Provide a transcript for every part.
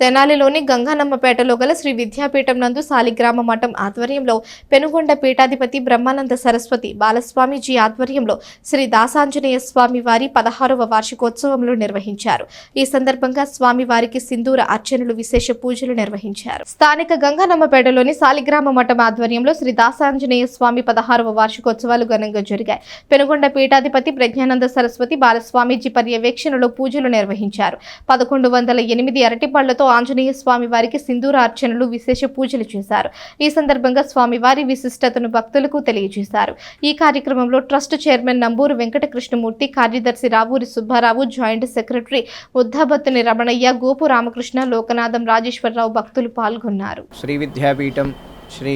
తెనాలిలోని గంగానమ్మపేటలో గల శ్రీ విద్యాపీఠం నందు సాలిగ్రామ మఠం ఆధ్వర్యంలో పెనుగొండ పీఠాధిపతి బ్రహ్మానంద సరస్వతి బాలస్వామిజీ ఆధ్వర్యంలో శ్రీ దాసాంజనేయ స్వామి వారి పదహారవ వార్షికోత్సవంలో నిర్వహించారు. ఈ సందర్భంగా స్వామి వారికి సింధూర అర్చనలు విశేష పూజలు నిర్వహించారు. స్థానిక గంగానమ్మపేటలోని సాలిగ్రామ మఠం ఆధ్వర్యంలో శ్రీ దాసాంజనేయ స్వామి పదహారవ వార్షికోత్సవాలు ఘనంగా జరిగాయి. పెనుగొండ పీఠాధిపతి ప్రజ్ఞానంద సరస్వతి బాలస్వామీజీ పర్యవేక్షణలో పూజలు నిర్వహించారు. పదకొండు వందల ఎనిమిది అరటిపళ్ళతో ఆంజనేయ స్వామి వారికి సింధూర అర్చనలు విశేష పూజలు చేశారు. ఈ సందర్భంగా స్వామివారి విశిష్టతను భక్తులకు తెలియజేశారు. ఈ కార్యక్రమంలో ట్రస్ట్ చైర్మన్ నంబూరు వెంకటకృష్ణమూర్తి కార్యదర్శి రావూరి సుబ్బారావు జాయింట్ సెక్రటరీ ఉద్దాబత్తుని రమణయ్య గోపు రామకృష్ణ లోకనాథం రాజేశ్వరరావు భక్తులు పాల్గొన్నారు. శ్రీ విద్యాపీఠం శ్రీ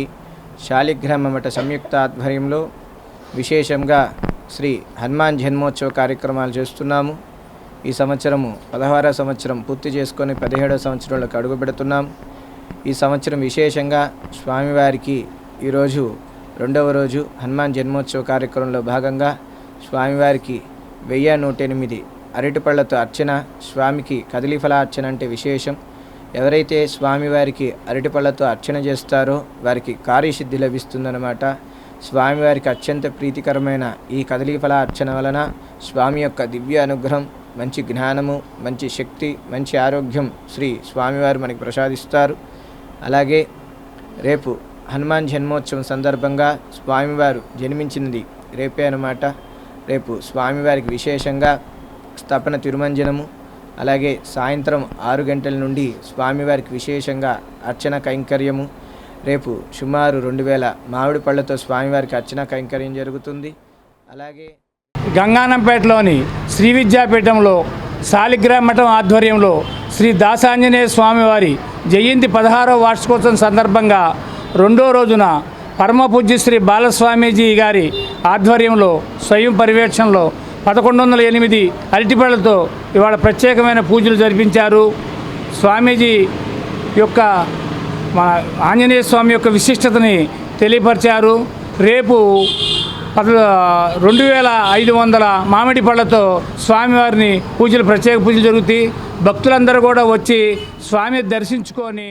శాలిగ్రామ మఠ సంయుక్త ఆధ్వర్యంలో విశేషంగా శ్రీ హనుమాన్ జన్మోత్సవ కార్యక్రమాలు చేస్తున్నాము. ఈ సంవత్సరము పదహారవ సంవత్సరం పూర్తి చేసుకొని పదిహేడో సంవత్సరంలోకి అడుగు పెడుతున్నాం. ఈ సంవత్సరం విశేషంగా స్వామివారికి ఈరోజు రెండవ రోజు హనుమాన్ జన్మోత్సవ కార్యక్రమంలో భాగంగా స్వామివారికి వెయ్యి నూట ఎనిమిది అరటిపళ్ళతో అర్చన స్వామికి కదలీఫల అర్చన అంటే విశేషం. ఎవరైతే స్వామివారికి అరటిపళ్ళతో అర్చన చేస్తారో వారికి కార్యసిద్ధి లభిస్తుందన్నమాట. స్వామివారికి అత్యంత ప్రీతికరమైన ఈ కదలీఫల అర్చన వలన స్వామి యొక్క దివ్య అనుగ్రహం మంచి జ్ఞానము మంచి శక్తి మంచి ఆరోగ్యం శ్రీ స్వామివారు మనకి ప్రసాదిస్తారు. అలాగే రేపు హనుమాన్ జన్మోత్సవం సందర్భంగా స్వామివారు జన్మించినది రేపే అన్నమాట. రేపు స్వామివారికి విశేషంగా స్థపన తిరుమంజనము అలాగే సాయంత్రం ఆరు గంటల నుండి స్వామివారికి విశేషంగా అర్చన కైంకర్యము. రేపు సుమారు రెండు వేల మామిడి పళ్ళతో స్వామివారికి అర్చన కైంకర్యం జరుగుతుంది. అలాగే గంగానంపేటలోని శ్రీ విద్యాపీఠంలో శాలిగ్రామ మఠం ఆధ్వర్యంలో శ్రీ దాసాంజనేయ స్వామివారి జయంతి పదహారవ వార్షికోత్సవం సందర్భంగా రెండో రోజున పరమ పూజ్య శ్రీ బాలస్వామీజీ గారి ఆధ్వర్యంలో స్వయం పర్యవేక్షణలో పదకొండు వందల ఎనిమిది అరటిపళ్ళతో ఇవాళ ప్రత్యేకమైన పూజలు జరిపించారు. స్వామీజీ యొక్క మన ఆంజనేయ స్వామి యొక్క విశిష్టతని తెలియపరిచారు. రేపు పద రెండు వేల ఐదు వందల మామిడి పళ్ళతో స్వామివారిని పూజలు ప్రత్యేక పూజలు జరుగుతాయి. భక్తులందరూ కూడా వచ్చి స్వామి దర్శించుకొని